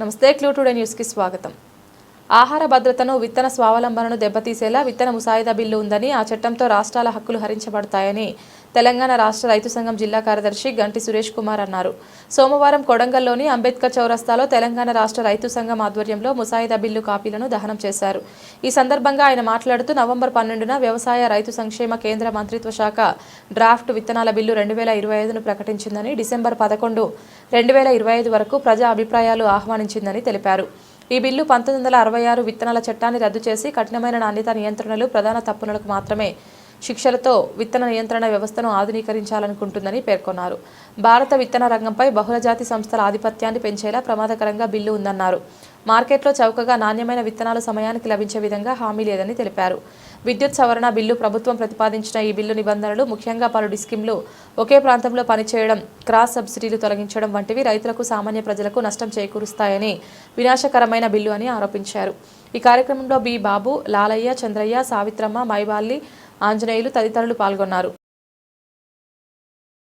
నమస్తే clue today న్యూస్కి స్వాగతం. ఆహార భద్రతను విత్తన స్వావలంబనను దెబ్బతీసేలా విత్తన ముసాయిదా బిల్లు ఉందని ఆ చట్టంతో రాష్ట్రాల హక్కులు హరించబడతాయని తెలంగాణ రాష్ట్ర రైతు సంఘం జిల్లా కార్యదర్శి గంటి సురేష్ కుమార్ అన్నారు. సోమవారం కొడంగల్లోని అంబేద్కర్ చౌరస్తాలో తెలంగాణ రాష్ట్ర రైతు సంఘం ఆధ్వర్యంలో ముసాయిదా బిల్లు కాపీలను దహనం చేశారు. ఈ సందర్భంగా ఆయన మాట్లాడుతూ నవంబర్ పన్నెండున వ్యవసాయ రైతు సంక్షేమ కేంద్ర మంత్రిత్వ శాఖ డ్రాఫ్ట్ విత్తనాల బిల్లు రెండు వేల ఇరవై ఐదును ప్రకటించిందని డిసెంబర్ పదకొండు రెండు వేల ఇరవై ఐదు వరకు ప్రజా అభిప్రాయాలు ఆహ్వానించిందని తెలిపారు. ఈ బిల్లు పంతొమ్మిది వందల అరవై ఆరు విత్తనాల చట్టాన్ని రద్దు చేసి కఠినమైన నాణ్యత నియంత్రణలు ప్రధాన తప్పులకు మాత్రమే శిక్షలతో విత్తన నియంత్రణ వ్యవస్థను ఆధునీకరించాలనుకుంటుందని పేర్కొన్నారు. భారత విత్తన రంగంపై బహుళజాతి సంస్థల ఆధిపత్యాన్ని పెంచేలా ప్రమాదకరంగా బిల్లు ఉందన్నారు. మార్కెట్లో చౌకగా నాణ్యమైన విత్తనాలు సమయానికి లభించే విధంగా హామీ లేదని తెలిపారు. విద్యుత్ సవరణ బిల్లు ప్రభుత్వం ప్రతిపాదించిన ఈ బిల్లు నిబంధనలు ముఖ్యంగా పలు డిస్కిమ్లు ఒకే ప్రాంతంలో పనిచేయడం క్రాస్ సబ్సిడీలు తొలగించడం వంటివి రైతులకు సామాన్య ప్రజలకు నష్టం చేకూరుస్తాయని వినాశకరమైన బిల్లు అని ఆరోపించారు. ఈ కార్యక్రమంలో బి. బాబు లాలయ్య చంద్రయ్య సావిత్రమ్మ మైబాల్లి ఆంజనేయులు తదితరులు పాల్గొన్నారు.